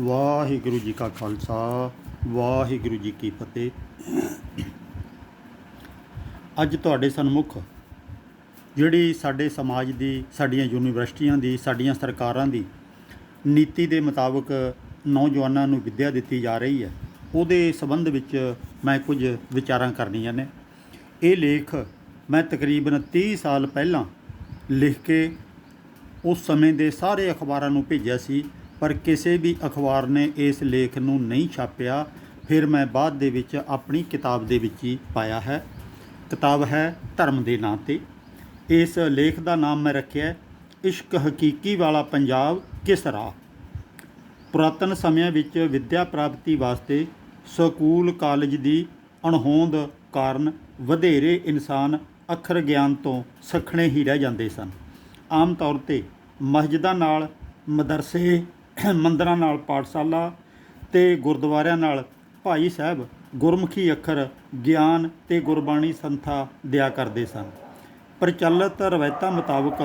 ਵਾਹਿਗੁਰੂ ਜੀ ਕਾ ਖਾਲਸਾ, ਵਾਹਿਗੁਰੂ ਜੀ ਕੀ ਫਤਿਹ। ਅੱਜ ਤੁਹਾਡੇ ਸਨਮੁਖ ਜਿਹੜੀ ਸਾਡੇ ਸਮਾਜ ਦੀ, ਸਾਡੀਆਂ ਯੂਨੀਵਰਸਿਟੀਆਂ ਦੀ, ਸਾਡੀਆਂ ਸਰਕਾਰਾਂ ਦੀ ਨੀਤੀ ਦੇ ਮੁਤਾਬਕ ਨੌਜਵਾਨਾਂ ਨੂੰ ਵਿੱਦਿਆ ਦਿੱਤੀ ਜਾ ਰਹੀ ਹੈ, ਉਹਦੇ ਸੰਬੰਧ ਵਿੱਚ ਮੈਂ ਕੁਝ ਵਿਚਾਰਾਂ ਕਰਨੀਆਂ ਨੇ। ਇਹ ਲੇਖ ਮੈਂ ਤਕਰੀਬਨ 30 ਸਾਲ ਪਹਿਲਾਂ ਲਿਖ ਕੇ ਉਸ ਸਮੇਂ ਦੇ ਸਾਰੇ ਅਖਬਾਰਾਂ ਨੂੰ ਭੇਜਿਆ ਸੀ ਪਰ ਕਿਸੇ ਵੀ ਅਖਬਾਰ ਨੇ ਇਸ ਲੇਖ ਨੂੰ ਨਹੀਂ ਛਾਪਿਆ, ਫਿਰ ਮੈਂ ਬਾਅਦ ਦੇ ਵਿੱਚ ਆਪਣੀ ਕਿਤਾਬ ਦੇ ਵਿੱਚ ਹੀ ਪਾਇਆ ਹੈ। ਕਿਤਾਬ ਹੈ ਧਰਮ ਦੇ ਨਾਂ ਤੇ। ਇਸ ਲੇਖ ਦਾ ਨਾਮ ਮੈਂ ਰੱਖਿਆ ਇਸ਼ਕ ਹਕੀਕੀ ਵਾਲਾ ਪੰਜਾਬ ਕਿਸ ਰਾਹ? ਪੁਰਾਤਨ ਸਮਿਆਂ ਵਿੱਚ ਵਿੱਦਿਆ ਪ੍ਰਾਪਤੀ ਵਾਸਤੇ ਸਕੂਲ ਕਾਲਜ ਦੀ ਅਣਹੋਂਦ ਕਾਰਨ ਵਧੇਰੇ ਇਨਸਾਨ ਅੱਖਰ ਗਿਆਨ ਤੋਂ ਸਖਣੇ ਹੀ ਰਹਿ ਜਾਂਦੇ ਸਨ। ਆਮ ਤੌਰ ਤੇ ਮਸਜਿਦਾਂ ਨਾਲ ਮਦਰਸੇ ਮੰਦਰਾਂ ਨਾਲ, ਪਾਠਸ਼ਾਲਾ ਤੇ ਗੁਰਦੁਆਰਿਆਂ ਨਾਲ, ਭਾਈ ਸਾਹਿਬ ਗੁਰਮੁਖੀ ਅੱਖਰ, ਗਿਆਨ ਤੇ ਗੁਰਬਾਣੀ ਸੰਥਾ ਦਿਆ ਕਰਦੇ ਸਨ। ਪ੍ਰਚਲਿਤ ਰਵਾਇਤਾਂ ਮੁਤਾਬਕ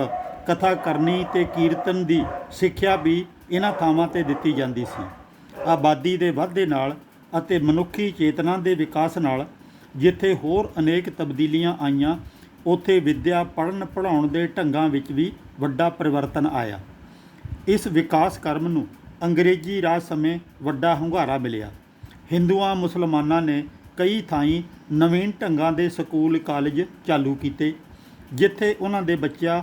ਕਥਾ ਕਰਨੀ ਤੇ ਕੀਰਤਨ ਦੀ ਸਿੱਖਿਆ ਵੀ ਇਹਨਾਂ ਥਾਵਾਂ ਤੇ ਦਿੱਤੀ ਜਾਂਦੀ ਸੀ। ਆਬਾਦੀ ਦੇ ਵਾਧੇ ਨਾਲ ਅਤੇ ਮਨੁੱਖੀ ਚੇਤਨਾ ਦੇ ਵਿਕਾਸ ਨਾਲ ਜਿੱਥੇ ਹੋਰ ਅਨੇਕ ਤਬਦੀਲੀਆਂ ਆਈਆਂ, ਉੱਥੇ ਵਿੱਦਿਆ ਪੜ੍ਹਨ ਪੜ੍ਹਾਉਣ ਦੇ ਢੰਗਾਂ ਵਿੱਚ ਵੀ ਵੱਡਾ ਪਰਿਵਰਤਨ ਆਇਆ। ਇਸ ਵਿਕਾਸ ਕਰਮ ਨੂੰ ਅੰਗਰੇਜ਼ੀ ਰਾਜ ਸਮੇਂ ਵੱਡਾ ਹੁੰਗਾਰਾ ਮਿਲਿਆ। ਹਿੰਦੂਆਂ, ਮੁਸਲਮਾਨਾਂ ਨੇ ਕਈ ਥਾਈਂ ਨਵੀਨ ਢੰਗਾਂ ਦੇ ਸਕੂਲ, ਕਾਲਜ ਚਾਲੂ ਕੀਤੇ, ਜਿੱਥੇ ਉਹਨਾਂ ਦੇ ਬੱਚਿਆਂ,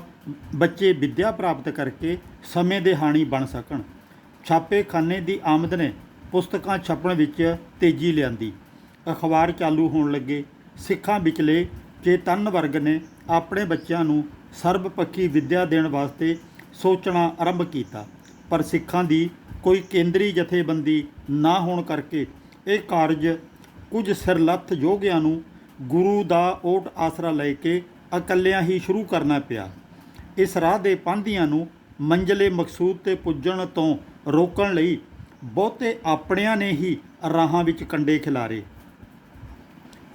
ਬੱਚੇ ਵਿੱਦਿਆ ਪ੍ਰਾਪਤ ਕਰਕੇ ਸਮੇਂ ਦੇ ਹਾਣੀ ਬਣ ਸਕਣ। ਛਾਪੇਖਾਨੇ ਦੀ ਆਮਦ ਨੇ ਪੁਸਤਕਾਂ ਛਪਣ ਵਿੱਚ ਤੇਜ਼ੀ ਲਿਆਂਦੀ। ਅਖਬਾਰ ਚਾਲੂ ਹੋਣ ਲੱਗੇ। ਸਿੱਖਾਂ ਵਿਚਲੇ ਚੇਤਨ ਵਰਗ ਨੇ ਆਪਣੇ ਬੱਚਿਆਂ ਨੂੰ ਸਰਬਪੱਖੀ ਵਿੱਦਿਆ ਦੇਣ ਵਾਸਤੇ ਸੋਚਣਾ ਆਰੰਭ ਕੀਤਾ। ਪਰ ਸਿੱਖਾਂ ਦੀ ਕੋਈ ਕੇਂਦਰੀ ਜਥੇਬੰਦੀ ਨਾ ਹੋਣ ਕਰਕੇ ਇਹ ਕਾਰਜ ਕੁਝ ਸਿਰਲੱਥ ਯੋਗਿਆਂ ਨੂੰ ਗੁਰੂ ਦਾ ਓਟ ਆਸਰਾ ਲੈ ਕੇ ਇਕੱਲਿਆਂ ਹੀ ਸ਼ੁਰੂ ਕਰਨਾ ਪਿਆ। ਇਸ ਰਾਹ ਦੇ ਪੰਧੀਆਂ ਨੂੰ ਮੰਜ਼ਲੇ ਮਕਸੂਦ ਤੇ ਪੁੱਜਣ ਤੋਂ ਰੋਕਣ ਲਈ ਬਹੁਤੇ ਆਪਣਿਆਂ ਨੇ ਹੀ ਰਾਹਾਂ ਵਿੱਚ ਕੰਡੇ ਖਿਲਾਰੇ।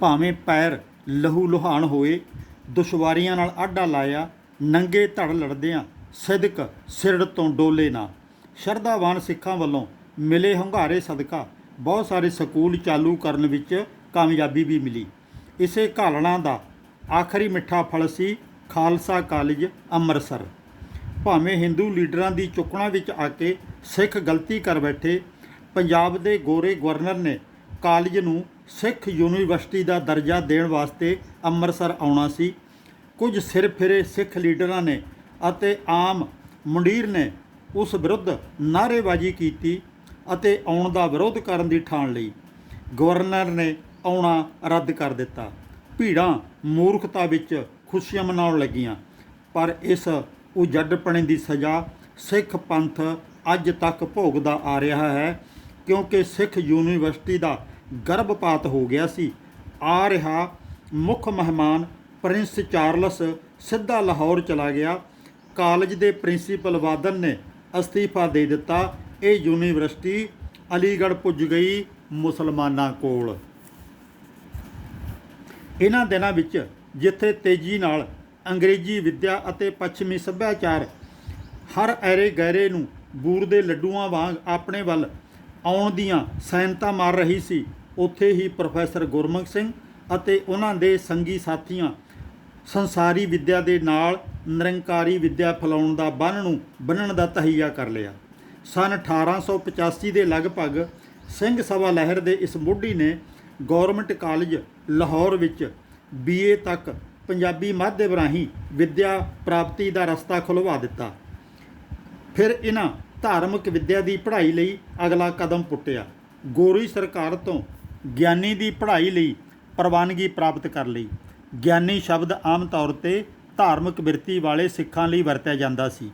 ਭਾਵੇਂ ਪੈਰ ਲਹੂ ਲੁਹਾਨ ਹੋਏ, ਦੁਸ਼ਵਾਰੀਆਂ ਨਾਲ ਆਡਾ ਲਾਇਆ, ਨੰਗੇ ਧੜ ਲੜਦਿਆਂ ਸਿਦਕ ਸਿਰੜ ਤੋਂ ਡੋਲੇ ਨਾ। ਸ਼ਰਧਾਵਾਨ ਸਿੱਖਾਂ ਵੱਲੋਂ ਮਿਲੇ ਹੰਗਾਰੇ ਸਦਕਾ। ਬਹੁਤ ਸਾਰੇ ਸਕੂਲ ਚਾਲੂ ਕਰਨ ਵਿੱਚ ਕਾਮਯਾਬੀ ਵੀ ਮਿਲੀ। ਇਸੇ ਘਾਲਣਾ ਦਾ ਆਖਰੀ ਮਿੱਠਾ ਫਲ ਸੀ ਖਾਲਸਾ ਕਾਲਜ ਅੰਮ੍ਰਿਤਸਰ। ਭਾਵੇਂ ਹਿੰਦੂ ਲੀਡਰਾਂ ਦੀ ਚੁੱਕਣਾ ਵਿੱਚ ਆ ਕੇ ਸਿੱਖ ਗਲਤੀ ਕਰ ਬੈਠੇ, ਪੰਜਾਬ ਦੇ ਗੋਰੇ ਗਵਰਨਰ ਨੇ ਕਾਲਜ ਨੂੰ ਸਿੱਖ ਯੂਨੀਵਰਸਿਟੀ ਦਾ ਦਰਜਾ ਦੇਣ ਵਾਸਤੇ ਅੰਮ੍ਰਿਤਸਰ ਆਉਣਾ ਸੀ। ਕੁਝ ਸਿਰ ਫਿਰੇ ਸਿੱਖ ਲੀਡਰਾਂ ਨੇ ਅਤੇ ਆਮ ਮੁੰਡੀਰ ਨੇ ਉਸ ਵਿਰੁੱਧ ਨਾਅਰੇਬਾਜ਼ੀ ਕੀਤੀ ਅਤੇ ਆਉਣ ਦਾ ਵਿਰੋਧ ਕਰਨ ਦੀ ਠਾਣ ਲਈ ਗਵਰਨਰ ਨੇ ਆਉਣਾ ਰੱਦ ਕਰ ਦਿੱਤਾ। ਭੀੜਾਂ ਮੂਰਖਤਾ ਵਿੱਚ ਖੁਸ਼ੀਆਂ ਮਨਾਉਣ ਲੱਗੀਆਂ, ਪਰ ਇਸ ਉਜੱਡਪਣੇ ਦੀ ਸਜ਼ਾ ਸਿੱਖ ਪੰਥ ਅੱਜ ਤੱਕ ਭੋਗਦਾ ਆ ਰਿਹਾ ਹੈ ਕਿਉਂਕਿ ਸਿੱਖ ਯੂਨੀਵਰਸਿਟੀ ਦਾ ਗਰਭਪਾਤ ਹੋ ਗਿਆ ਸੀ। ਆ ਰਿਹਾ ਮੁੱਖ ਮਹਿਮਾਨ ਪ੍ਰਿੰਸ ਚਾਰਲਸ ਸਿੱਧਾ ਲਾਹੌਰ ਚਲਾ ਗਿਆ ਕਾਲਜ ਦੇ ਪ੍ਰਿੰਸੀਪਲ ਵਾਦਨ ਨੇ ਅਸਤੀਫਾ ਦੇ ਦਿੱਤਾ। ਇਹ ਯੂਨੀਵਰਸਿਟੀ ਅਲੀਗੜ੍ਹ ਪੁੱਜ ਗਈ ਮੁਸਲਮਾਨਾਂ ਕੋਲ। ਇਹਨਾਂ ਦਿਨਾਂ ਵਿੱਚ ਜਿੱਥੇ ਤੇਜ਼ੀ ਨਾਲ ਅੰਗਰੇਜ਼ੀ ਵਿੱਦਿਆ ਅਤੇ ਪੱਛਮੀ ਸੱਭਿਆਚਾਰ ਹਰ ਐਰੇ ਗੈਰੇ ਨੂੰ ਬੂਰ ਦੇ ਲੱਡੂਆਂ ਵਾਂਗ ਆਪਣੇ ਵੱਲ ਆਉਣ ਦੀਆਂ ਸੈਨਤਾ ਮਾਰ ਰਹੀ ਸੀ, ਉੱਥੇ ਹੀ ਪ੍ਰੋਫੈਸਰ ਗੁਰਮੁਖ ਸਿੰਘ ਅਤੇ ਉਹਨਾਂ ਦੇ ਸੰਗੀ ਸਾਥੀਆਂ ਸੰਸਾਰੀ ਵਿੱਦਿਆ ਦੇ ਨਾਲ ਨਿਰੰਕਾਰੀ ਵਿੱਦਿਆ ਫੈਲਾਉਣ ਦਾ ਬੰਨ ਨੂੰ ਬੰਨਣ ਦਾ ਤਹਈਆ ਕਰ ਲਿਆ। ਸਨ 1885 ਦੇ ਲਗਭਗ ਸਿੰਘ ਸਭਾ ਲਹਿਰ ਦੇ ਇਸ ਮੁੱਢੀ ਨੇ ਗਵਰਨਮੈਂਟ ਕਾਲਜ ਲਾਹੌਰ ਵਿੱਚ ਬੀਏ ਤੱਕ ਪੰਜਾਬੀ ਮਾਧਿਅਮ ਰਾਹੀਂ ਵਿੱਦਿਆ ਪ੍ਰਾਪਤੀ ਦਾ ਰਸਤਾ ਖੁਲਵਾ ਦਿੱਤਾ। ਫਿਰ ਇਹਨਾਂ ਧਾਰਮਿਕ ਵਿੱਦਿਆ ਦੀ ਪੜ੍ਹਾਈ ਲਈ ਅਗਲਾ ਕਦਮ ਪੁੱਟਿਆ। ਗੋਰੀ ਸਰਕਾਰ ਤੋਂ ਗਿਆਨੀ ਦੀ ਪੜ੍ਹਾਈ ਲਈ ਪ੍ਰਵਾਨਗੀ ਪ੍ਰਾਪਤ ਕਰ ਲਈ। ਗਿਆਨੀ ਸ਼ਬਦ ਆਮ ਤੌਰ ਤੇ ਧਾਰਮਿਕ ਬਿਰਤੀ ਵਾਲੇ ਸਿੱਖਾਂ ਲਈ ਵਰਤਿਆ ਜਾਂਦਾ ਸੀ।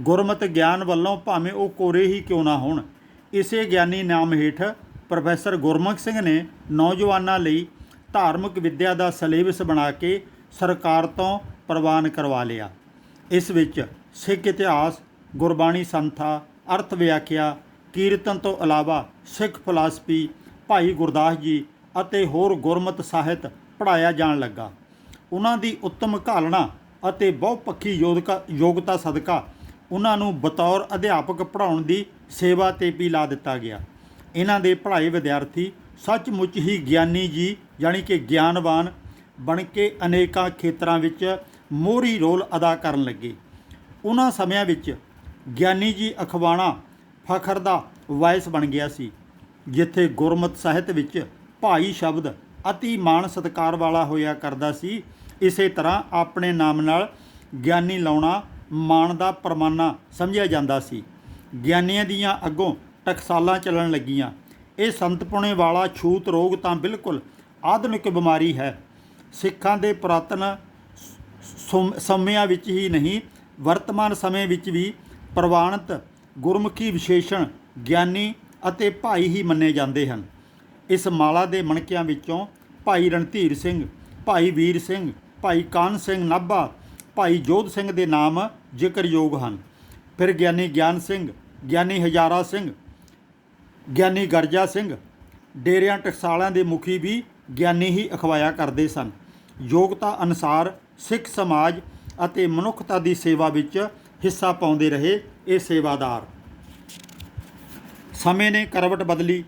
ਗੁਰਮਤਿ ਗਿਆਨ ਵੱਲੋਂ ਭਾਵੇਂ ਉਹ ਕੋਰੇ ਹੀ ਕਿਉਂ ਨਾ ਹੋਣ, ਇਸੇ ਗਿਆਨੀ ਨਾਮ ਹੇਠ ਪ੍ਰੋਫੈਸਰ ਗੁਰਮੁਖ ਸਿੰਘ ਨੇ ਨੌਜਵਾਨਾਂ ਲਈ ਧਾਰਮਿਕ ਵਿੱਦਿਆ ਦਾ ਸਿਲੇਬਸ ਬਣਾ ਕੇ ਸਰਕਾਰ ਤੋਂ ਪ੍ਰਵਾਨ ਕਰਵਾ ਲਿਆ। ਇਸ ਵਿੱਚ ਸਿੱਖ ਇਤਿਹਾਸ, ਗੁਰਬਾਣੀ ਸੰਥਾ, ਅਰਥ ਵਿਆਖਿਆ, ਕੀਰਤਨ ਤੋਂ ਇਲਾਵਾ ਸਿੱਖ ਫਿਲਾਸਫੀ, ਭਾਈ ਗੁਰਦਾਸ ਜੀ ਅਤੇ ਹੋਰ ਗੁਰਮਤ ਸਾਹਿਤ ਪੜਾਇਆ ਜਾਣ ਲੱਗਾ। ਉਹਨਾਂ ਦੀ ਉੱਤਮ ਘਾਲਣਾ ਅਤੇ ਬਹੁਪੱਖੀ ਯੋਧਕਾ ਯੋਗਤਾ ਸਦਕਾ ਉਹਨਾਂ ਨੂੰ ਬਤੌਰ ਅਧਿਆਪਕ ਪੜ੍ਹਾਉਣ ਦੀ ਸੇਵਾ ਤੇ ਵੀ ਲਾ ਦਿੱਤਾ ਗਿਆ। ਇਹਨਾਂ ਦੇ ਪੜ੍ਹਾਏ ਵਿਦਿਆਰਥੀ ਸੱਚਮੁੱਚ ਹੀ ਗਿਆਨੀ ਜੀ, ਯਾਨੀ ਕਿ ਗਿਆਨਵਾਨ ਬਣ ਕੇ ਅਨੇਕਾਂ ਖੇਤਰਾਂ ਵਿੱਚ ਮੋਹਰੀ ਰੋਲ ਅਦਾ ਕਰਨ ਲੱਗੇ। ਉਹਨਾਂ ਸਮਿਆਂ ਵਿੱਚ ਗਿਆਨੀ ਜੀ ਅਖਵਾਣਾ ਫਖਰ ਦਾ ਵਾਇਸ ਬਣ ਗਿਆ ਸੀ, ਜਿੱਥੇ ਗੁਰਮਤ ਸਾਹਿਤ ਵਿੱਚ ਭਾਈ ਸ਼ਬਦ ਅਤੀ ਮਾਣ ਸਤਕਾਰ ਵਾਲਾ ਹੋਇਆ ਕਰਦਾ ਸੀ। ਇਸੇ ਤਰ੍ਹਾਂ ਆਪਣੇ ਨਾਮ ਨਾਲ ਗਿਆਨੀ ਲਾਉਣਾ ਮਾਣ ਦਾ ਪਰਮਾਨਾ ਸਮਝਿਆ ਜਾਂਦਾ ਸੀ। ਗਿਆਨੀਆਂ ਦੀਆਂ ਅੱਗੋਂ ਟਕਸਾਲਾਂ ਚੱਲਣ ਲੱਗੀਆਂ। ਇਹ ਸੰਤਪੁਣੇ ਵਾਲਾ ਛੂਤ ਰੋਗ ਤਾਂ ਬਿਲਕੁਲ ਆਧੁਨਿਕ ਬਿਮਾਰੀ ਹੈ। ਸਿੱਖਾਂ ਦੇ ਪੁਰਾਤਨ ਸਮ- ਸਮਿਆਂ ਵਿੱਚ ਹੀ ਨਹੀਂ, ਵਰਤਮਾਨ ਸਮੇਂ ਵਿੱਚ ਵੀ ਪ੍ਰਵਾਨਿਤ ਗੁਰਮੁਖੀ ਵਿਸ਼ੇਸ਼ਣ ਗਿਆਨੀ ਅਤੇ ਭਾਈ ਹੀ ਮੰਨੇ ਜਾਂਦੇ ਹਨ। ਇਸ ਮਾਲਾ ਦੇ ਮਣਕਿਆਂ ਵਿੱਚੋਂ ਭਾਈ ਰਣਧੀਰ ਸਿੰਘ, ਭਾਈ ਵੀਰ ਸਿੰਘ, ਭਾਈ ਕਾਨ ਸਿੰਘ ਨਾਭਾ, ਭਾਈ ਜੋਧ ਸਿੰਘ ਦੇ ਨਾਮ ਜ਼ਿਕਰਯੋਗ ਹਨ। ਫਿਰ ਗਿਆਨੀ ਗਿਆਨ ਸਿੰਘ, ਗਿਆਨੀ ਹਜ਼ਾਰਾ ਸਿੰਘ, ਗਿਆਨੀ ਗਰਜਾ ਸਿੰਘ, ਡੇਰਿਆਂ ਟਕਸਾਲਾਂ ਦੇ ਮੁਖੀ ਵੀ ਗਿਆਨੀ ਹੀ ਅਖਵਾਇਆ ਕਰਦੇ ਸਨ। ਯੋਗਤਾ ਅਨੁਸਾਰ ਸਿੱਖ ਸਮਾਜ ਅਤੇ ਮਨੁੱਖਤਾ ਦੀ ਸੇਵਾ ਵਿੱਚ ਹਿੱਸਾ ਪਾਉਂਦੇ ਰਹੇ ਇਹ ਸੇਵਾਦਾਰ। ਸਮੇਂ ਨੇ ਕਰਵਟ ਬਦਲੀ।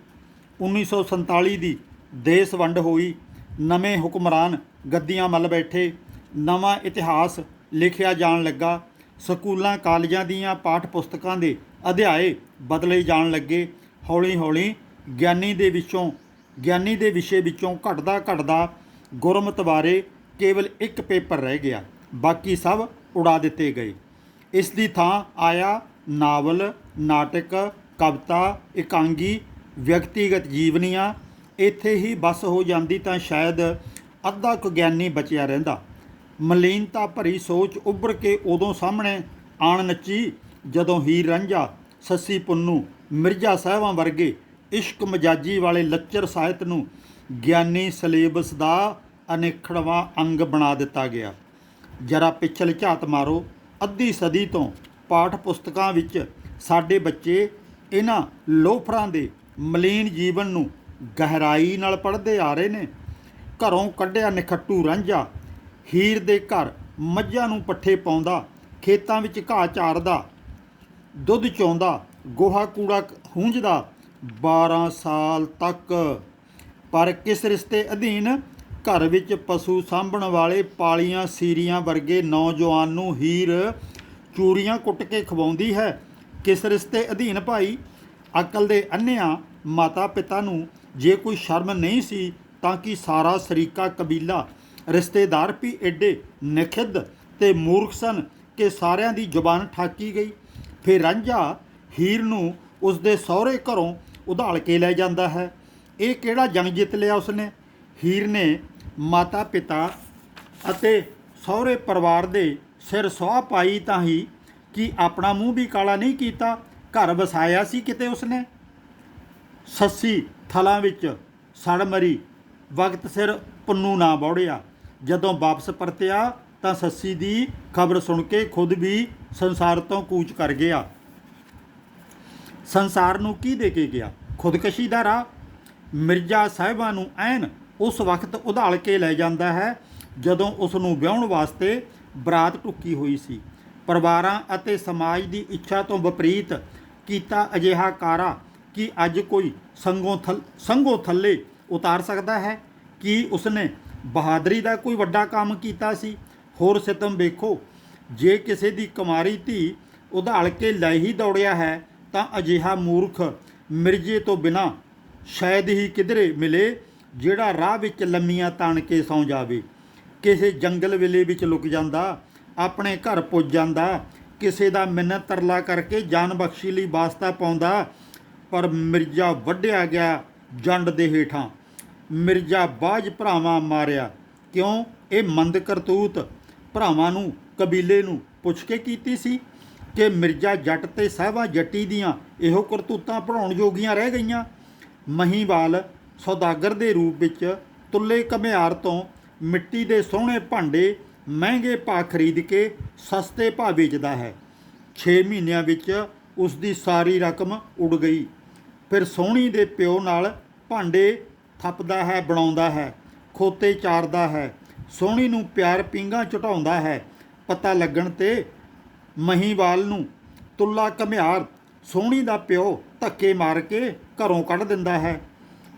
1947 ਦੀ ਦੇਸ਼ ਵੰਡ ਹੋਈ, ਨਵੇਂ ਹੁਕਮਰਾਨ ਗੱਦੀਆਂ ਮੱਲ ਬੈਠੇ, ਨਵਾਂ ਇਤਿਹਾਸ ਲਿਖਿਆ ਜਾਣ ਲੱਗਾ, ਸਕੂਲਾਂ ਕਾਲਜਾਂ ਦੀਆਂ ਪਾਠ ਪੁਸਤਕਾਂ ਦੇ ਅਧਿਆਏ ਬਦਲੇ ਜਾਣ ਲੱਗੇ, ਹੌਲੀ-ਹੌਲੀ ਗਿਆਨੀ ਦੇ ਵਿੱਚੋਂ, ਗਿਆਨੀ ਦੇ ਵਿਸ਼ੇ ਵਿੱਚੋਂ ਘਟਦਾ ਘਟਦਾ ਗੁਰਮਤ ਬਾਰੇ ਕੇਵਲ ਇੱਕ ਪੇਪਰ ਰਹਿ ਗਿਆ, ਬਾਕੀ ਸਭ ਉਡਾ ਦਿੱਤੇ ਗਏ। ਇਸ ਦੀ ਥਾਂ ਆਇਆ ਨਾਵਲ, ਨਾਟਕ, ਕਵਿਤਾ, ਇਕਾਂਗੀ ਵਿਅਕਤੀਗਤ ਜੀਵਨੀਆਂ, ਇੱਥੇ ਹੀ ਬਸ ਹੋ ਜਾਂਦੀ ਤਾਂ ਸ਼ਾਇਦ ਅੱਧਾ ਕੁ ਗਿਆਨੀ ਬਚਿਆ ਰਹਿੰਦਾ। ਮਲੀਨਤਾ ਭਰੀ ਸੋਚ ਉੱਭਰ ਕੇ ਉਦੋਂ ਸਾਹਮਣੇ ਆਣ ਨੱਚੀ, ਜਦੋਂ ਹੀਰ ਰਾਂਝਾ, ਸੱਸੀ ਪੁੰਨੂ, ਮਿਰਜ਼ਾ ਸਾਹਿਬਾਂ ਵਰਗੇ ਇਸ਼ਕ ਮਜਾਜੀ ਵਾਲੇ ਲੱਚਰ ਸਾਹਿਤ ਨੂੰ ਗਿਆਨੀ ਸਿਲੇਬਸ ਦਾ ਅਨਿਖੜਵਾਂ ਅੰਗ ਬਣਾ ਦਿੱਤਾ ਗਿਆ। ਜਰਾ ਪਿਛਲ ਝਾਤ ਮਾਰੋ, ਅੱਧੀ ਸਦੀ ਤੋਂ ਪਾਠ ਪੁਸਤਕਾਂ ਵਿੱਚ ਸਾਡੇ ਬੱਚੇ ਇਹਨਾਂ ਲੋਫਰਾਂ ਦੇ ਮਲੀਨ ਜੀਵਨ ਨੂੰ ਗਹਿਰਾਈ ਨਾਲ ਪੜ੍ਹਦੇ ਆ ਰਹੇ ਨੇ। ਘਰੋਂ ਕੱਢਿਆ ਨਿਖੱਟੂ ਰਾਂਝਾ। ਹੀਰ ਦੇ ਘਰ ਮੱਝਾਂ ਨੂੰ ਪੱਠੇ ਪਾਉਂਦਾ, ਖੇਤਾਂ ਵਿੱਚ ਘਾਹ ਚਾਰਦਾ, ਦੁੱਧ ਚੋਂਦਾ, ਗੋਹਾ ਕੂੜਾ ਹੂੰਝਦਾ 12 ਸਾਲ ਤੱਕ। ਪਰ ਕਿਸ ਰਿਸ਼ਤੇ ਅਧੀਨ ਘਰ ਵਿੱਚ ਪਸ਼ੂ ਸਾਂਭਣ ਵਾਲੇ ਪਾਲੀਆਂ ਸੀਰੀਆਂ ਵਰਗੇ ਨੌਜਵਾਨ ਨੂੰ ਹੀਰ ਚੂਰੀਆਂ ਕੁੱਟ ਕੇ ਖਵਾਉਂਦੀ ਹੈ? ਕਿਸ ਰਿਸ਼ਤੇ ਅਧੀਨ ਭਾਈ ਅਕਲ ਦੇ ਅੰਨਿਆਂ ਮਾਤਾ ਪਿਤਾ ਨੂੰ ਜੇ ਕੋਈ ਸ਼ਰਮ ਨਹੀਂ ਸੀ, ਤਾਂ ਕਿ ਸਾਰਾ ਸਰੀਕਾ ਕਬੀਲਾ, ਰਿਸ਼ਤੇਦਾਰ ਵੀ ਐਡੇ ਨਖਿੱਧ ਤੇ ਮੂਰਖ ਸਨ ਕਿ ਸਾਰਿਆਂ ਦੀ ਜ਼ੁਬਾਨ ਠਾਕੀ ਗਈ। ਫਿਰ ਰਾਂਝਾ ਹੀਰ ਨੂੰ ਉਸਦੇ ਸਹੁਰੇ ਘਰੋਂ ਉਧਾਲ ਕੇ ਲੈ ਜਾਂਦਾ ਹੈ। ਇਹ ਕਿਹੜਾ ਜੰਗ ਜਿੱਤ ਲਿਆ ਉਸਨੇ? ਹੀਰ ਨੇ ਮਾਤਾ ਪਿਤਾ ਅਤੇ ਸਹੁਰੇ ਪਰਿਵਾਰ ਦੇ ਸਿਰ ਸੁਆਹ ਪਾਈ ਤਾਂ ਹੀ ਕਿ ਆਪਣਾ ਮੂੰਹ ਵੀ ਕਾਲਾ ਨਹੀਂ ਕੀਤਾ। ਘਰ ਵਸਾਇਆ ਸੀ ਕਿਤੇ ਉਸਨੇ? ਸੱਸੀ ਥਲਾਂ ਵਿੱਚ ਸੜ ਮਰੀ, ਵਕਤ ਸਿਰ ਪੁੰਨੂ ਨਾ ਬੌੜਿਆ। ਜਦੋਂ ਵਾਪਸ ਪਰਤਿਆ ਤਾਂ ਸੱਸੀ ਦੀ ਖਬਰ ਸੁਣ ਕੇ ਖੁਦ ਵੀ ਸੰਸਾਰ ਤੋਂ ਕੂਚ ਕਰ ਗਿਆ। ਸੰਸਾਰ ਨੂੰ ਕੀ ਦੇ ਕੇ ਗਿਆ? ਖੁਦਕਸ਼ੀ ਦਾ ਰਾਹ। ਮਿਰਜ਼ਾ ਸਾਹਿਬਾਂ ਨੂੰ ਐਨ ਉਸ ਵਕਤ ਉਧਾਲ ਕੇ ਲੈ ਜਾਂਦਾ ਹੈ, ਜਦੋਂ ਉਸ ਨੂੰ ਵਿਆਹਣ ਵਾਸਤੇ ਬਰਾਤ ਟੁੱਕੀ ਹੋਈ ਸੀ। ਪਰਿਵਾਰਾਂ ਅਤੇ ਸਮਾਜ ਦੀ ਇੱਛਾ ਤੋਂ ਵਿਪਰੀਤ ਕੀਤਾ ਅਜਿਹਾ ਕਾਰਾ ਕਿ ਅੱਜ ਕੋਈ ਸੰਗੋਂ ਥਲ, ਸੰਗੋਂ ਥੱਲੇ ਉਤਾਰ ਸਕਦਾ ਹੈ? ਕਿ ਉਸਨੇ ਬਹਾਦਰੀ ਦਾ ਕੋਈ ਵੱਡਾ ਕੰਮ ਕੀਤਾ ਸੀ? ਹੋਰ ਸਿਤਮ ਵੇਖੋ, ਜੇ ਕਿਸੇ ਦੀ ਕੁਮਾਰੀ ਧੀ ਉਧਾਲ ਕੇ ਲੈ ਹੀ ਦੌੜਿਆ ਹੈ, ਤਾਂ ਅਜਿਹਾ ਮੂਰਖ ਮਿਰਜੇ ਤੋਂ ਬਿਨਾ ਸ਼ਾਇਦ ਹੀ ਕਿਧਰੇ ਮਿਲੇ, ਜਿਹੜਾ ਰਾਹ ਵਿੱਚ ਲੰਮੀਆਂ ਤਾਣ ਕੇ ਸੌਂ ਜਾਵੇ। ਕਿਸੇ ਜੰਗਲ ਵੇਲੇ ਵਿੱਚ ਲੁਕ ਜਾਂਦਾ, ਆਪਣੇ ਘਰ ਪੁੱਜ ਜਾਂਦਾ ਕਿਸੇ ਦਾ ਮਿੰਨਤ ਤਰਲਾ ਕਰਕੇ ਜਾਨ ਬਖਸ਼ੀ ਲਈ ਵਾਸਤਾ ਪਾਉਂਦਾ, ਪਰ ਮਿਰਜ਼ਾ ਵੱਢਿਆ ਗਿਆ ਜੰਡ ਦੇ ਹੇਠਾਂ। ਮਿਰਜ਼ਾ ਬਾਜ ਭਰਾਵਾਂ ਮਾਰਿਆ। ਕਿਉਂ? ਇਹ ਮੰਦ ਕਰਤੂਤ ਭਰਾਵਾਂ ਨੂੰ, ਕਬੀਲੇ ਨੂੰ ਪੁੱਛ ਕੇ ਕੀਤੀ ਸੀ ਕਿ ਮਿਰਜ਼ਾ ਜੱਟ ਤੇ ਸਾਹਿਬਾ ਜੱਟੀ ਦੀਆਂ ਇਹੋ ਕਰਤੂਤਾਂ ਪੜਾਉਣ ਜੋਗੀਆਂ ਰਹਿ ਗਈਆਂ। ਮਹੀਵਾਲ ਸੌਦਾਗਰ ਦੇ ਰੂਪ ਵਿੱਚ ਤੁੱਲੇ ਘਮਿਆਰ ਤੋਂ ਮਿੱਟੀ ਦੇ ਸੋਹਣੇ ਭਾਂਡੇ ਮਹਿੰਗੇ ਭਾਅ ਖਰੀਦ ਕੇ ਸਸਤੇ ਭਾਅ ਵੇਚਦਾ ਹੈ। 6 ਮਹੀਨਿਆਂ ਵਿੱਚ ਉਸ ਦੀ ਸਾਰੀ ਰਕਮ ਉੱਡ ਗਈ। ਫਿਰ ਸੋਹਣੀ ਦੇ ਪਿਓ ਨਾਲ ਭਾਂਡੇ ਥੱਪਦਾ ਹੈ, ਬਣਾਉਂਦਾ ਹੈ, ਖੋਤੇ ਚਾਰਦਾ ਹੈ, ਸੋਹਣੀ ਨੂੰ ਪਿਆਰ ਪਿੰਗਾ ਚਟਾਉਂਦਾ ਹੈ। ਪਤਾ ਲੱਗਣ ਤੇ ਮਹੀਵਾਲ ਨੂੰ ਤੁੱਲਾ ਘਮਿਆਰ ਸੋਹਣੀ ਦਾ ਪਿਓ ਧੱਕੇ ਮਾਰ ਕੇ ਘਰੋਂ ਕੱਢ ਦਿੰਦਾ ਹੈ।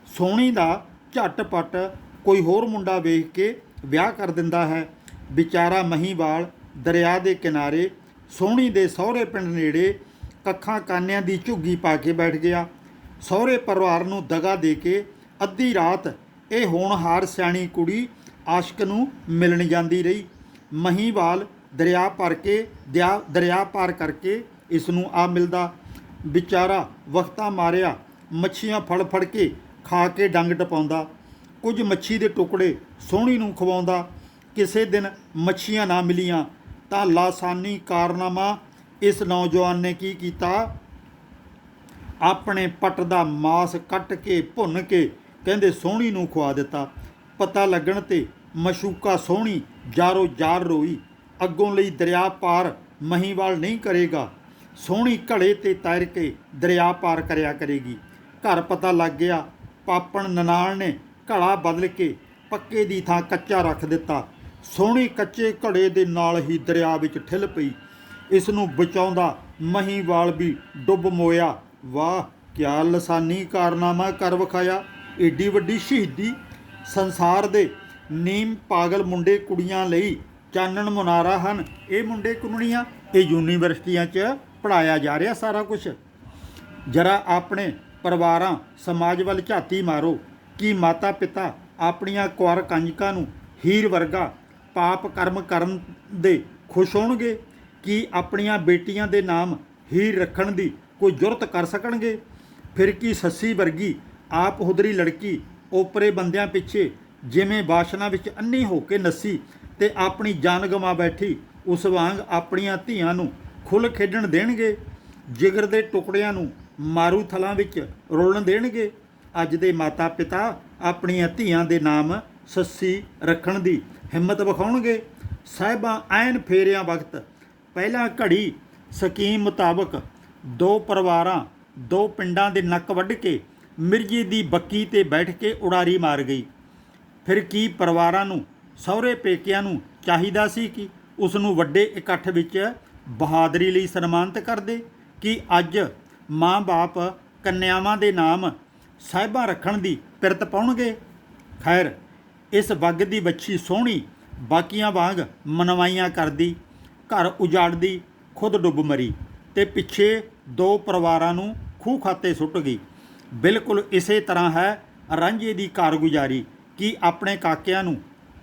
ਸੋਹਣੀ ਦਾ ਝਟਪਟ ਕੋਈ ਹੋਰ ਮੁੰਡਾ ਵੇਖ ਕੇ ਵਿਆਹ ਕਰ ਦਿੰਦਾ ਹੈ। ਵਿਚਾਰਾ ਮਹੀਵਾਲ ਦਰਿਆ ਦੇ ਕਿਨਾਰੇ, ਸੋਹਣੀ ਦੇ ਸਹੁਰੇ ਪਿੰਡ ਨੇੜੇ ਕੱਖਾਂ ਕਾਨਿਆਂ ਦੀ ਝੁੱਗੀ ਪਾ ਕੇ ਬੈਠ ਗਿਆ। ਸਹੁਰੇ ਪਰਿਵਾਰ ਨੂੰ ਦਗਾ ਦੇ ਕੇ ਅੱਧੀ ਰਾਤ ਇਹ ਹੋਣਹਾਰ ਸਿਆਣੀ ਕੁੜੀ ਆਸ਼ਕ ਨੂੰ ਮਿਲਣ ਜਾਂਦੀ ਰਹੀ। ਮਹੀਵਾਲ ਦਰਿਆ ਭਰ ਕੇ ਦਿਆ- ਦਰਿਆ ਪਾਰ ਕਰਕੇ ਇਸ ਨੂੰ ਆ ਮਿਲਦਾ। ਵਿਚਾਰਾ ਵਕਤਾ ਮਾਰਿਆ, ਮੱਛੀਆਂ ਫੜ ਫੜ ਕੇ ਖਾ ਕੇ ਡੰਗ ਟਪਾਉਂਦਾ। ਕੁਝ ਮੱਛੀ ਦੇ ਟੁਕੜੇ ਸੋਹਣੀ ਨੂੰ ਖਵਾਉਂਦਾ। ਕਿਸੇ ਦਿਨ ਮੱਛੀਆਂ ਨਾ ਮਿਲੀਆਂ, ਤਾਂ ਲਾਸਾਨੀ ਕਾਰਨਾਮਾ ਇਸ ਨੌਜਵਾਨ ਨੇ ਕੀ ਕੀਤਾ? ਆਪਣੇ ਪੱਟ ਦਾ ਮਾਸ ਕੱਟ ਕੇ ਭੁੰਨ ਕੇ ਕਹਿੰਦੇ ਸੋਹਣੀ ਨੂੰ ਖਵਾ ਦਿੱਤਾ। ਪਤਾ ਲੱਗਣ ਤੇ ਮਸ਼ੂਕਾ ਸੋਹਣੀ ਜਾਰੋ ਜਾਰ ਰੋਈ, ਅੱਗੋਂ ਲਈ ਦਰਿਆ ਪਾਰ ਮਹੀਵਾਲ ਨਹੀਂ ਕਰੇਗਾ। ਸੋਹਣੀ ਘੜੇ ਤੇ ਤੈਰ ਕੇ ਦਰਿਆ ਪਾਰ ਕਰਿਆ ਕਰੇਗੀ। ਘਰ ਪਤਾ ਲੱਗ ਗਿਆ, ਪਾਪਣ ਨਨਾਣ ਨੇ ਘੜਾ ਬਦਲ ਕੇ ਪੱਕੇ ਦੀ ਥਾਂ ਕੱਚਾ ਰੱਖ ਦਿੱਤਾ। ਸੋਹਣੇ ਕੱਚੇ ਘੜੇ ਦੇ ਨਾਲ ਹੀ ਦਰਿਆ ਵਿੱਚ ਠਿਲ ਪਈ। ਇਸ ਨੂੰ ਬਚਾਉਂਦਾ ਮਹੀਵਾਲ ਵੀ ਡੁੱਬ ਮੋਇਆ। ਵਾਹ, ਕਿਆ ਲਸਾਨੀ ਕਾਰਨਾਮਾ ਕਰ ਵਿਖਾਇਆ। ਏਡੀ ਵੱਡੀ ਸ਼ਹੀਦੀ ਸੰਸਾਰ ਦੇ ਨੀਮ ਪਾਗਲ ਮੁੰਡੇ ਕੁੜੀਆਂ ਲਈ ਚਾਨਣ ਮੁਨਾਰਾ ਹਨ। ਇਹ ਮੁੰਡੇ ਕੁੜੀਆਂ ਇਹ ਯੂਨੀਵਰਸਿਟੀਆਂ 'ਚ ਪੜਾਇਆ ਜਾ ਰਿਹਾ ਸਾਰਾ ਕੁਝ ਜਰਾ ਆਪਣੇ ਪਰਿਵਾਰਾਂ, ਸਮਾਜ ਵੱਲ ਝਾਤੀ ਮਾਰੋ। ਕਿ ਮਾਤਾ ਪਿਤਾ ਆਪਣੀਆਂ ਕੁਆਰ ਕੰਜਕਾਂ ਨੂੰ ਹੀਰ ਵਰਗਾ ਪਾਪ ਕਰਮ ਕਰਨ ਦੇ ਖੁਸ਼ ਹੋਣਗੇ, ਕਿ ਆਪਣੀਆਂ ਬੇਟੀਆਂ ਦੇ ਨਾਮ ਹੀਰ ਰੱਖਣ ਦੀ ਕੋਈ ਜੁਰਤ ਕਰ ਸਕਣਗੇ? ਫਿਰ ਕੀ ਸੱਸੀ ਵਰਗੀ ਆਪ ਹੁਦਰੀ ਲੜਕੀ ਓਪਰੇ ਬੰਦਿਆਂ ਪਿੱਛੇ ਜਿਵੇਂ ਬਾਸ਼ਨਾ ਵਿੱਚ ਅੰਨੀ ਹੋ ਕੇ ਨੱਸੀ ਤੇ ਆਪਣੀ ਜਾਨ ਗਵਾ ਬੈਠੀ, ਉਸ ਵਾਂਗ ਆਪਣੀਆਂ ਧੀਆਂ ਨੂੰ ਖੁੱਲ ਖੇਡਣ ਦੇਣਗੇ? ਜਿਗਰ ਦੇ ਟੁਕੜਿਆਂ ਨੂੰ ਮਾਰੂ ਥਲਾਂ ਵਿੱਚ ਰੋਲਣ ਦੇਣਗੇ? ਅੱਜ ਦੇ ਮਾਤਾ ਪਿਤਾ ਆਪਣੀਆਂ ਧੀਆਂ ਦੇ ਨਾਮ ਸੱਸੀ ਰੱਖਣ ਦੀ ਹਿੰਮਤ ਵਿਖਾਉਣਗੇ। ਸਾਹਿਬਾਂ ਐਨ ਫੇਰਿਆਂ ਵਕਤ ਪਹਿਲਾਂ ਘੜੀ ਸਕੀਮ ਮੁਤਾਬਕ ਦੋ ਪਰਿਵਾਰਾਂ, ਦੋ ਪਿੰਡਾਂ ਦੇ ਨੱਕ ਵੱਢ ਕੇ ਮਿਰਜੀ ਦੀ ਬੱਕੀ ਤੇ ਬੈਠ ਕੇ ਉਡਾਰੀ ਮਾਰ ਗਈ। ਫਿਰ ਕੀ ਪਰਿਵਾਰਾਂ ਨੂੰ, ਸਹੁਰੇ ਪੇਕਿਆਂ ਨੂੰ ਚਾਹੀਦਾ ਸੀ ਕਿ ਉਸ ਨੂੰ ਵੱਡੇ ਇਕੱਠ ਵਿੱਚ ਬਹਾਦਰੀ ਲਈ ਸਨਮਾਨਿਤ ਕਰਦੇ? ਕਿ ਅੱਜ ਮਾਂ-ਬਾਪ, ਕੰਨਿਆਵਾਂ ਦੇ ਨਾਮ ਸਾਹਿਬਾਂ ਰੱਖਣ ਦੀ ਪਿਰਤ ਪਾਉਣਗੇ? ਖੈਰ ਇਸ ਵੱਗ ਦੀ ਬੱਚੀ ਸੋਹਣੀ, ਬਾਕੀਆਂ ਵਾਂਗ ਮਨਵਾਈਆਂ ਕਰਦੀ, ਘਰ ਉਜਾੜਦੀ, ਖੁਦ ਡੁੱਬ ਮਰੀ ਤੇ ਪਿੱਛੇ ਦੋ ਪਰਿਵਾਰਾਂ ਨੂੰ ਖੂਹ ਖਾਤੇ ਸੁੱਟ ਗਈ। ਬਿਲਕੁਲ ਇਸੇ ਤਰ੍ਹਾਂ ਹੈ ਰਾਂਝੇ ਦੀ ਕਾਰਗੁਜ਼ਾਰੀ ਕਿ ਆਪਣੇ ਕਾਕਿਆਂ ਨੂੰ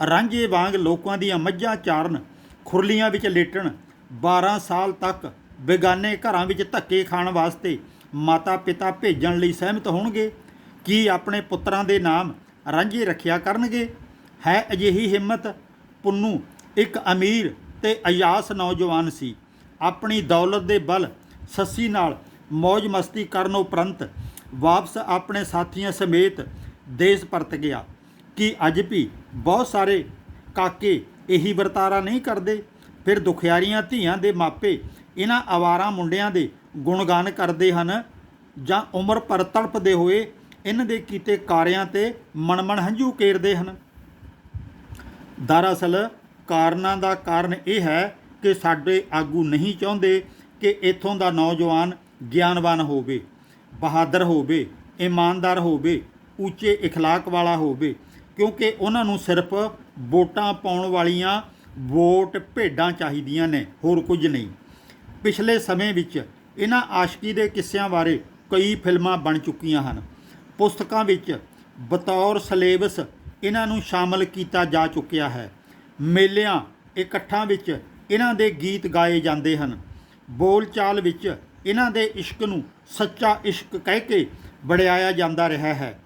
ਰਾਂਝੇ ਵਾਂਗ ਲੋਕਾਂ ਦੀਆਂ ਮੱਝਾਂ ਚਾਰਨ, ਖੁਰਲੀਆਂ ਵਿੱਚ ਲੇਟਣ 12 ਸਾਲ ਤੱਕ ਬੇਗਾਨੇ ਘਰਾਂ ਵਿੱਚ ਧੱਕੇ ਖਾਣ ਵਾਸਤੇ ਮਾਤਾ ਪਿਤਾ ਭੇਜਣ ਲਈ ਸਹਿਮਤ ਹੋਣਗੇ, ਕੀ ਆਪਣੇ ਪੁੱਤਰਾਂ ਦੇ ਨਾਮ ਰਾਂਝੇ ਰੱਖਿਆ ਕਰਨਗੇ? ਹੈ ਅਜਿਹੀ ਹਿੰਮਤ? ਪੁੰਨੂ, ਇੱਕ ਅਮੀਰ ਤੇ ਅਯਾਸ ਨੌਜਵਾਨ ਸੀ। ਆਪਣੀ ਦੌਲਤ ਦੇ ਬਲ ਸੱਸੀ ਨਾਲ ਮौज ਮਸਤੀ ਕਰਨ ਉਪਰੰਤ ਵਾਪਸ ਆਪਣੇ ਸਾਥੀਆਂ ਸਮੇਤ ਦੇਸ਼ ਪਰਤ ਗਿਆ। ਕਿ ਅੱਜ ਵੀ ਬਹੁਤ ਸਾਰੇ ਕਾਕੇ ਇਹੀ ਵਰਤਾਰਾ ਨਹੀਂ ਕਰਦੇ? ਫਿਰ ਦੁਖਿਆਰੀਆਂ ਧੀਆਂ ਦੇ ਮਾਪੇ ਇਹਨਾਂ ਆਵਾਰਾ ਮੁੰਡਿਆਂ ਦੇ ਗੁਣਗਾਨ ਕਰਦੇ ਹਨ ਜਾਂ ਉਮਰ ਪਰ ਤੜਪਦੇ ਹੋਏ ਇਹਨਾਂ ਦੇ ਕੀਤੇ ਕਾਰਿਆਂ ਤੇ ਮਨਮਨ ਹੰਝੂ ਕੇਰਦੇ ਹਨ? ਦਰਅਸਲ ਕਾਰਨਾਂ ਦਾ ਕਾਰਨ ਇਹ ਹੈ ਕਿ ਸਾਡੇ ਆਗੂ ਨਹੀਂ ਚਾਹੁੰਦੇ ਕਿ ਇੱਥੋਂ ਦਾ ਨੌਜਵਾਨ ਗਿਆਨਵਾਨ ਹੋਵੇ ਬਹਾਦਰ ਹੋਵੇ ਇਮਾਨਦਾਰ ਹੋਵੇ ਉੱਚੇ اخلاق ਵਾਲਾ ਹੋਵੇ ਕਿਉਂਕਿ ਉਹਨਾਂ ਨੂੰ ਸਿਰਫ ਵੋਟਾਂ ਪਾਉਣ ਵਾਲੀਆਂ ਵੋਟ ਭੇਡਾਂ ਚਾਹੀਦੀਆਂ ਨੇ ਹੋਰ ਕੁਝ ਨਹੀਂ ਪਿਛਲੇ ਸਮੇਂ ਵਿੱਚ ਇਹਨਾਂ ਆਸ਼ਕੀ ਦੇ ਕਿੱਸਿਆਂ ਬਾਰੇ ਕਈ ਫਿਲਮਾਂ ਬਣ ਚੁੱਕੀਆਂ ਹਨ ਪੁਸਤਕਾਂ ਵਿੱਚ ਬਤੌਰ ਸਿਲੇਬਸ ਇਹਨਾਂ ਨੂੰ ਸ਼ਾਮਲ ਕੀਤਾ ਜਾ ਚੁੱਕਿਆ ਹੈ। ਮੇਲਿਆਂ, ਇਕੱਠਾਂ ਵਿੱਚ ਇਹਨਾਂ ਦੇ ਗੀਤ ਗਾਏ ਜਾਂਦੇ ਹਨ। ਬੋਲਚਾਲ ਵਿੱਚ ਇਹਨਾਂ ਦੇ ਇਸ਼ਕ ਨੂੰ ਸੱਚਾ ਇਸ਼ਕ ਕਹਿ ਕੇ ਵੜਿਆਇਆ ਜਾਂਦਾ ਰਿਹਾ ਹੈ।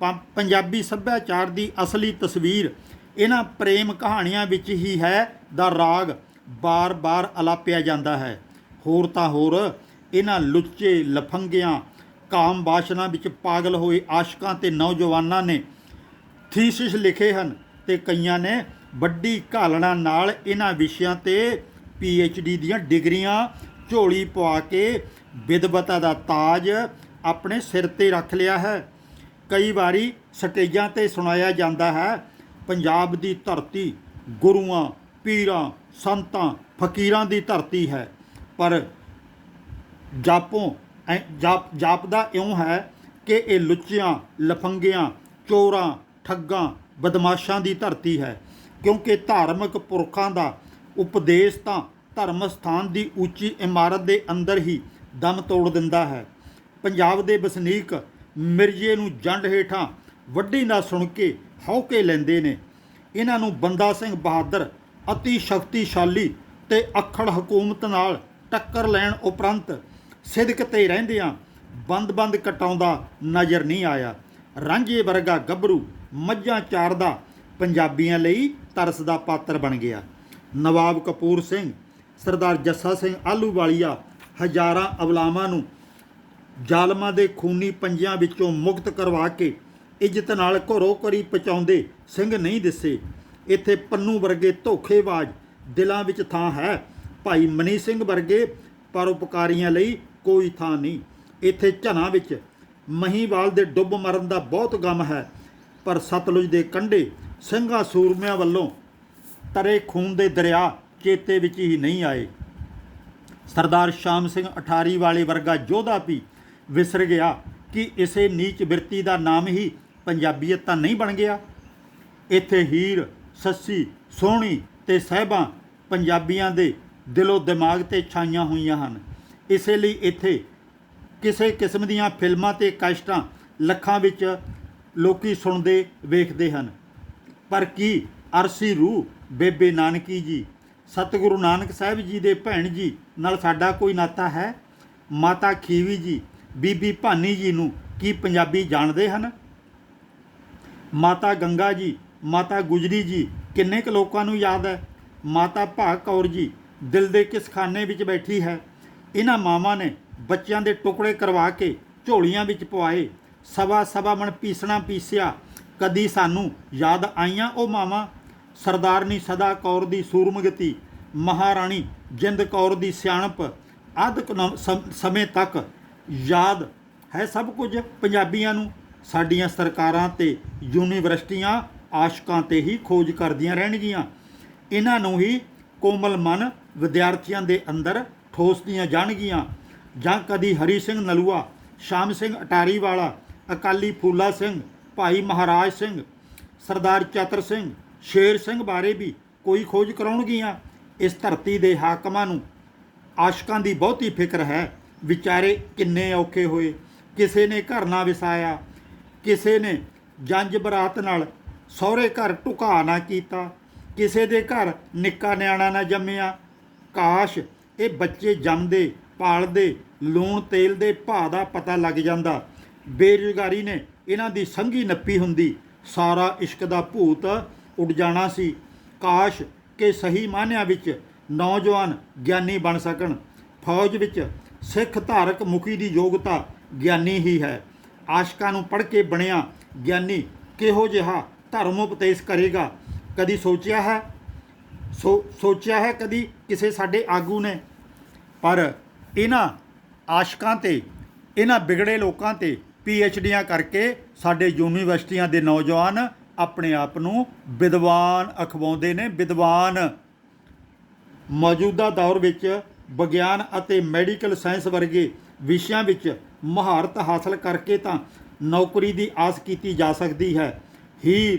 ਪੰ- ਪੰਜਾਬੀ ਸੱਭਿਆਚਾਰ ਦੀ ਅਸਲੀ ਤਸਵੀਰ ਇਹਨਾਂ ਪ੍ਰੇਮ ਕਹਾਣੀਆਂ ਵਿੱਚ ਹੀ ਹੈ, ਦਾ ਰਾਗ ਬਾਰ-ਬਾਰ ਅਲਾਪਿਆ ਜਾਂਦਾ ਹੈ। ਹੋਰ ਤਾਂ ਹੋਰ ਇਹਨਾਂ ਲੁੱਚੇ ਲਫੰਗਿਆਂ ਕਾਮ ਬਾਸ਼ਨਾ ਵਿੱਚ ਪਾਗਲ ਹੋਏ ਆਸ਼ਕਾਂ ਤੇ ਨੌਜਵਾਨਾਂ ਨੇ ਥੀਸਿਸ ਲਿਖੇ ਹਨ ਤੇ ਕਈਆਂ ਨੇ ਵੱਡੀ ਘਾਲਣਾ ਨਾਲ ਇਹਨਾਂ ਵਿਸ਼ਿਆਂ ਤੇ ਡੀ ਦੀਆਂ ਡਿਗਰੀਆਂ ਝੋਲੀ ਪਵਾ ਕੇ ਵਿਦਵਤਾ ਦਾ ਤਾਜ ਆਪਣੇ ਸਿਰ ਤੇ ਰੱਖ ਲਿਆ ਹੈ। ਕਈ ਵਾਰੀ ਸਟੇਜਾਂ ਤੇ ਸੁਣਾਇਆ ਜਾਂਦਾ ਹੈ, ਪੰਜਾਬ ਦੀ ਧਰਤੀ ਗੁਰੂਆਂ, ਪੀਰਾਂ, ਸੰਤਾਂ, ਫਕੀਰਾਂ ਦੀ ਧਰਤੀ ਹੈ, ਪਰ ਜਾਪੋਂ ਐ- ਜਾਪ ਜਾਪਦਾ ਇਉਂ ਹੈ ਕਿ ਇਹ ਲੁੱਚਿਆਂ, ਲਫੰਗਿਆਂ, ਚੋਰਾਂ ਠੱਗਾਂ, ਬਦਮਾਸ਼ਾਂ ਦੀ ਧਰਤੀ ਹੈ। ਕਿਉਂਕਿ ਧਾਰਮਿਕ ਪੁਰਖਾਂ ਦਾ ਉਪਦੇਸ਼ ਤਾਂ ਧਰਮ ਸਥਾਨ ਦੀ ਉੱਚੀ ਇਮਾਰਤ ਦੇ ਅੰਦਰ ਹੀ ਦਮ ਤੋੜ ਦਿੰਦਾ ਹੈ। ਪੰਜਾਬ ਦੇ ਵਸਨੀਕ ਮਿਰਜੇ ਨੂੰ ਜੰਡ ਹੇਠਾਂ ਵੱਡੀ ਨਾ ਸੁਣ ਕੇ ਹੌਕੇ ਲੈਂਦੇ ਨੇ। ਇਹਨਾਂ ਨੂੰ ਬੰਦਾ ਸਿੰਘ ਬਹਾਦਰ ਅਤੀ ਸ਼ਕਤੀਸ਼ਾਲੀ ਤੇ ਅਖੜ ਹਕੂਮਤ ਨਾਲ ਟੱਕਰ ਲੈਣ ਉਪਰੰਤ ਸਿਦਕ ਤੇ ਰਹਿੰਦਿਆਂ ਬੰਦ-ਬੰਦ ਕਟਾਉਂਦਾ ਨਜ਼ਰ ਨਹੀਂ ਆਇਆ। ਰਾਂਝੇ ਵਰਗਾ ਗੱਭਰੂ ਮੱਝਾਂ ਚਾਰਦਾ ਪੰਜਾਬੀਆਂ ਲਈ ਤਰਸ ਦਾ ਪਾਤਰ ਬਣ ਗਿਆ। ਨਵਾਬ ਕਪੂਰ ਸਿੰਘ, ਸਰਦਾਰ ਜੱਸਾ ਸਿੰਘ ਆਲੂਵਾਲੀਆ ਹਜ਼ਾਰਾਂ ਅਵਲਾਵਾਂ ਨੂੰ ਜ਼ਾਲਮਾਂ ਦੇ ਖੂਨੀ ਪੰਜਿਆਂ ਵਿੱਚੋਂ ਮੁਕਤ ਕਰਵਾ ਕੇ ਇੱਜ਼ਤ ਨਾਲ ਘਰੋ ਘਰੀ ਪਹੁੰਚਾਉਂਦੇ ਸਿੰਘ ਨਹੀਂ ਦਿਸੇ। ਇੱਥੇ ਪੰਨੂ ਵਰਗੇ ਧੋਖੇਬਾਜ਼ ਦਿਲਾਂ ਵਿੱਚ ਥਾਂ ਹੈ। ਭਾਈ ਮਨੀ ਸਿੰਘ ਵਰਗੇ ਪਰਉਪਕਾਰੀਆਂ ਲਈ ਕੋਈ ਥਾਂ ਨਹੀਂ। ਇੱਥੇ ਝਨਾ ਵਿੱਚ ਮਹੀਵਾਲ ਦੇ ਡੁੱਬ ਮਰਨ ਦਾ ਬਹੁਤ ਗਮ ਹੈ। ਪਰ ਸਤਲੁਜ ਦੇ ਕੰਢੇ ਸਿੰਘਾਂ ਸੂਰਮਿਆਂ ਵੱਲੋਂ ਤਰੇ ਖੂਨ ਦੇ ਦਰਿਆ ਚੇਤੇ ਵਿੱਚ ਹੀ ਨਹੀਂ ਆਏ। ਸਰਦਾਰ ਸ਼ਾਮ ਸਿੰਘ ਅਠਾਰੀ ਵਾਲੇ ਵਰਗਾ ਯੋਧਾ ਵੀ ਵਿਸਰ ਗਿਆ ਕਿ ਇਸੇ ਨੀਚ ਬਿਰਤੀ ਦਾ ਨਾਮ ਹੀ ਪੰਜਾਬੀਅਤ ਤਾਂ ਨਹੀਂ ਬਣ ਗਿਆ। ਇੱਥੇ ਹੀਰ, ਸੱਸੀ, ਸੋਹਣੀ ਤੇ ਸਹਿਬਾਂ ਪੰਜਾਬੀਆਂ ਦੇ ਦਿਲੋਂ ਦਿਮਾਗ ਤੇ ਛਾਈਆਂ ਹੋਈਆਂ ਹਨ। ਇਸੇ ਲਈ ਇੱਥੇ ਕਿਸੇ ਕਿਸਮ ਦੀਆਂ ਫਿਲਮਾਂ ਤੇ ਕਾਸ਼ਟਾਂ ਲੱਖਾਂ ਵਿੱਚ ਲੋਕੀ ਸੁਣਦੇ ਵੇਖਦੇ ਹਨ। ਪਰ ਕੀ ਅਰਸੀ ਰੂਹ ਬੇਬੇ ਨਾਨਕੀ ਜੀ, ਸਤਿਗੁਰੂ ਨਾਨਕ ਸਾਹਿਬ ਜੀ ਦੇ ਭੈਣ ਜੀ ਨਾਲ ਸਾਡਾ ਕੋਈ ਨਾਤਾ ਹੈ? ਮਾਤਾ ਖੀਵੀ ਜੀ, ਬੀਬੀ ਭਾਨੀ ਜੀ ਨੂੰ ਕੀ ਪੰਜਾਬੀ ਜਾਣਦੇ ਹਨ? ਮਾਤਾ ਗੰਗਾ ਜੀ, ਮਾਤਾ ਗੁਜਰੀ ਜੀ, ਕਿੰਨੇ ਕੁ ਲੋਕਾਂ ਨੂੰ ਯਾਦ ਹੈ? ਮਾਤਾ ਭਾਗ ਕੌਰ ਜੀ, ਦਿਲ ਦੇ ਕਿਸ ਖਾਨੇ ਵਿੱਚ ਬੈਠੀ ਹੈ? ਇਹਨਾਂ ਮਾਵਾਂ ਨੇ ਬੱਚਿਆਂ ਦੇ ਟੁਕੜੇ ਕਰਵਾ ਕੇ ਝੋਲੀਆਂ ਵਿੱਚ ਪਵਾਏ। ਸਵਾ ਸਵਾ ਮਣ ਪੀਸਣਾ ਪੀਸਿਆ। ਕਦੀ ਸਾਨੂੰ ਯਾਦ ਆਈਆਂ ਉਹ ਮਾਵਾਂ। ਸਰਦਾਰਨੀ ਸਦਾ ਕੌਰ ਦੀ ਸੂਰਮਗਤੀ। ਮਹਾਰਾਣੀ ਜਿੰਦ ਕੌਰ ਦੀ ਸਿਆਣਪ। ਆਦਿਕ ਸਮੇਂ ਤੱਕ ਯਾਦ ਹੈ ਸਭ ਕੁਝ ਪੰਜਾਬੀਆਂ ਨੂੰ। ਸਾਡੀਆਂ ਸਰਕਾਰਾਂ ਤੇ ਯੂਨੀਵਰਸਿਟੀਆਂ ਆਸ਼ਕਾਂ ਤੇ ਹੀ ਖੋਜ ਕਰਦੀਆਂ ਰਹਿਣਗੀਆਂ। ਇਹਨਾਂ ਨੂੰ ਹੀ ਕੋਮਲ ਮਨ ਵਿਦਿਆਰਥੀਆਂ ਦੇ ਅੰਦਰ ਠੋਸਦੀਆਂ ਜਾਣਗੀਆਂ। ਜਾਂ ਕਦੀ ਹਰੀ ਸਿੰਘ ਨਲੂਆ, ਸ਼ਾਮ ਸਿੰਘ ਅਟਾਰੀ ਵਾਲਾ ਅਕਾਲੀ ਫੂਲਾ ਸਿੰਘ, ਭਾਈ ਮਹਾਰਾਜ ਸਿੰਘ, ਸਰਦਾਰ ਚਤਰ ਸਿੰਘ, ਸ਼ੇਰ ਸਿੰਘ ਬਾਰੇ ਵੀ ਕੋਈ ਖੋਜ ਕਰਾਉਣਗੀਆਂ? ਇਸ ਧਰਤੀ ਦੇ ਹਾਕਮਾਂ ਨੂੰ ਆਸ਼ਕਾਂ ਦੀ ਬਹੁਤੀ ਫਿਕਰ ਹੈ। ਵਿਚਾਰੇ ਕਿੰਨੇ ਔਖੇ ਹੋਏ। ਕਿਸੇ ਨੇ ਘਰ ਨਾ ਵਸਾਇਆ। ਕਿਸੇ ਨੇ ਜੰਜ ਬਰਾਤ ਨਾਲ ਸਹੁਰੇ ਘਰ ਢੁਕਾ ਨਾ ਕੀਤਾ। ਕਿਸੇ ਦੇ ਘਰ ਨਿੱਕਾ ਨਿਆਣਾ ਨਾ ਜੰਮਿਆ। ਕਾਸ਼ ਇਹ ਬੱਚੇ ਜੰਮਦੇ, ਪਾਲਦੇ, ਲੂਣ ਤੇਲ ਦੇ ਭਾਅ ਦਾ ਪਤਾ ਲੱਗ ਜਾਂਦਾ। ਬੇਰੁਜ਼ਗਾਰੀ ਨੇ ਇਹਨਾਂ ਦੀ ਸੰਗੀ ਨੱਪੀ ਹੁੰਦੀ। ਸਾਰਾ ਇਸ਼ਕ ਦਾ ਭੂਤ ਉੱਡ ਜਾਣਾ ਸੀ। ਕਾਸ਼ ਕਿ ਸਹੀ ਮਾਨਿਆਂ ਵਿੱਚ ਨੌਜਵਾਨ ਗਿਆਨੀ ਬਣ ਸਕਣ। ਫੌਜ ਵਿੱਚ ਸਿੱਖ ਧਾਰਕ ਮੁਖੀ ਦੀ ਯੋਗਤਾ ਗਿਆਨੀ ਹੀ ਹੈ। ਆਸ਼ਕਾਂ ਨੂੰ ਪੜ੍ਹ ਕੇ ਬਣਿਆ ਗਿਆਨੀ ਕਿਹੋ ਜਿਹਾ ਧਰਮ ਉਪਦੇਸ਼ ਕਰੇਗਾ? ਕਦੀ ਸੋਚਿਆ ਹੈ? ਸੋ, ਸੋਚਿਆ ਹੈ ਕਦੀ ਕਿਸੇ ਸਾਡੇ ਆਗੂ ਨੇ? ਪਰ ਇਹਨਾਂ ਆਸ਼ਕਾਂ ਤੇ, ਇਹਨਾਂ ਵਿਗੜੇ ਲੋਕਾਂ ਤੇ ਪੀ ਐਚ ਡੀਆਂ ਕਰਕੇ ਸਾਡੇ ਯੂਨੀਵਰਸਿਟੀਆਂ ਦੇ ਨੌਜਵਾਨ ਆਪਣੇ ਆਪ ਨੂੰ ਵਿਦਵਾਨ ਅਖਵਾਉਂਦੇ ਨੇ। ਵਿਦਵਾਨ ਮੌਜੂਦਾ ਦੌਰ ਵਿੱਚ ਵਿਗਿਆਨ ਅਤੇ ਮੈਡੀਕਲ ਸਾਇੰਸ ਵਰਗੇ ਵਿਸ਼ਿਆਂ ਵਿੱਚ ਮਹਾਰਤ ਹਾਸਲ ਕਰਕੇ ਤਾਂ ਨੌਕਰੀ ਦੀ ਆਸ ਕੀਤੀ ਜਾ ਸਕਦੀ ਹੈ। ਹੀਰ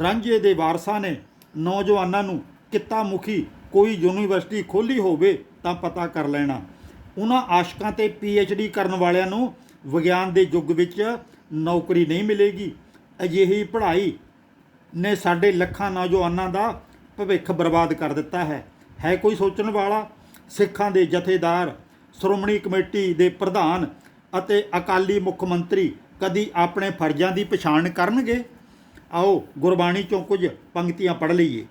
ਰਾਂਝੇ ਦੇ ਵਾਰਸਾਂ ਨੇ ਨੌਜਵਾਨਾਂ ਨੂੰ ਕਿੱਤਾ ਮੁਖੀ ਕੋਈ ਯੂਨੀਵਰਸਿਟੀ ਖੋਲੀ ਹੋਵੇ ਤਾਂ ਪਤਾ ਕਰ ਲੈਣਾ। ਉਹਨਾਂ ਆਸ਼ਕਾਂ ਤੇ ਪੀ ਡੀ ਕਰਨ ਵਾਲਿਆਂ ਨੂੰ ਵਿਗਿਆਨ ਦੇ ਯੁੱਗ ਵਿੱਚ ਨੌਕਰੀ ਨਹੀਂ ਮਿਲੇਗੀ। ਅਜਿਹੀ ਪੜ੍ਹਾਈ ਨੇ ਸਾਡੇ ਲੱਖਾਂ ਨੌਜਵਾਨਾਂ ਦਾ ਭਵਿੱਖ ਬਰਬਾਦ ਕਰ ਦਿੱਤਾ ਹੈ। ਹੈ ਕੋਈ ਸੋਚਣ ਵਾਲਾ? ਸਿੱਖਾਂ ਦੇ ਜਥੇਦਾਰ, ਸ਼੍ਰੋਮਣੀ ਕਮੇਟੀ ਦੇ ਪ੍ਰਧਾਨ ਅਤੇ ਅਕਾਲੀ ਮੁੱਖ ਮੰਤਰੀ ਕਦੀ ਆਪਣੇ ਫਰਜ਼ਾਂ ਦੀ ਪਛਾਣ ਕਰਨਗੇ? ਆਓ ਗੁਰਬਾਣੀ ਚੋਂ ਕੁਝ ਪੰਕਤੀਆਂ ਪੜ੍ਹ ਲਈਏ।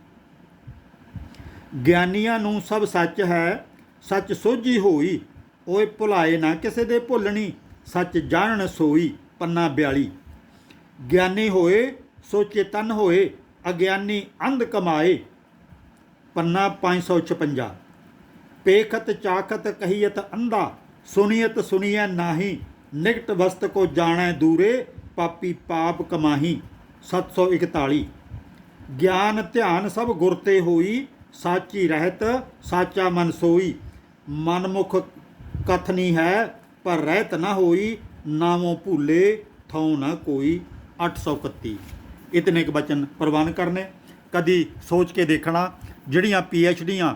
ਗਿਆਨੀਆਂ ਨੂੰ ਸਭ ਸੱਚ ਹੈ, ਸੱਚ ਸੋਝੀ ਹੋਈ। ਓਏ ਭੁਲਾਏ ਨਾ ਕਿਸੇ ਦੇ ਭੁੱਲਣੀ। ਸੱਚ ਜਾਣਨ ਸੋਈ ਪੰਨਾ 42 ਗਿਆਨੀ ਹੋਏ, ਸੋ ਚੇਤਨ ਹੋਏ, ਅਗਿਆਨੀ ਅੰਧ ਕਮਾਏ। ਪੰਨਾ 556 ਪੇਖਤ ਚਾਖਤ ਕਹੀਤ ਅੰਧਾ, ਸੁਨੀਅਤ ਸੁਨੀਐ ਨਾਹੀ, ਨਿਕਟ ਵਸਤ ਕੋ ਜਾਣੈ ਦੂਰੇ, ਪਾਪੀ ਪਾਪ ਕਮਾਹੀ। 741 ਗਿਆਨ ਧਿਆਨ ਸਭ ਗੁਰ ਤੇ ਹੋਈ, ਸਾਚੀ ਰਹਿਤ ਸਾਚਾ ਮਨ ਸੋਈ। ਮਨਮੁਖ ਕਥਨੀ ਹੈ ਪਰ ਰਹਿਤ ਨਾ ਹੋਈ, ਨਾਮੋਂ ਭੂਲੇ, ਥਉ ਨਾ ਕੋਈ। 831 ਇਤਨੇ ਕੁ ਬਚਨ ਪ੍ਰਵਾਨ ਕਰਨੇ। ਕਦੀ ਸੋਚ ਕੇ ਦੇਖਣਾ, ਜਿਹੜੀਆਂ ਡੀਆਂ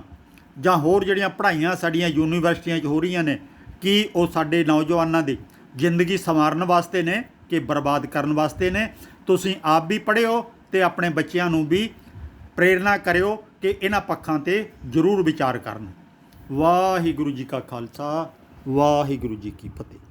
ਜਾਂ ਹੋਰ ਜਿਹੜੀਆਂ ਪੜ੍ਹਾਈਆਂ ਸਾਡੀਆਂ ਯੂਨੀਵਰਸਿਟੀਆਂ 'ਚ ਹੋ ਰਹੀਆਂ ਨੇ, ਕੀ ਉਹ ਸਾਡੇ ਨੌਜਵਾਨਾਂ ਦੀ ਜ਼ਿੰਦਗੀ ਸੰਵਾਰਨ ਵਾਸਤੇ ਨੇ ਕਿ ਬਰਬਾਦ ਕਰਨ ਵਾਸਤੇ ਨੇ? ਤੁਸੀਂ ਆਪ ਵੀ ਪੜ੍ਹਿਓ ਤੇ ਆਪਣੇ ਬੱਚਿਆਂ ਨੂੰ ਵੀ ਪ੍ਰੇਰਣਾ ਕਰਿਓ ਕਿ ਇਹਨਾਂ ਪੱਖਾਂ ਤੇ ਜ਼ਰੂਰ ਵਿਚਾਰ ਕਰਨ। ਵਾਹਿਗੁਰੂ ਜੀ ਕਾ ਖਾਲਸਾ। ਵਾਹਿਗੁਰੂ ਜੀ ਕੀ ਫਤਿਹ।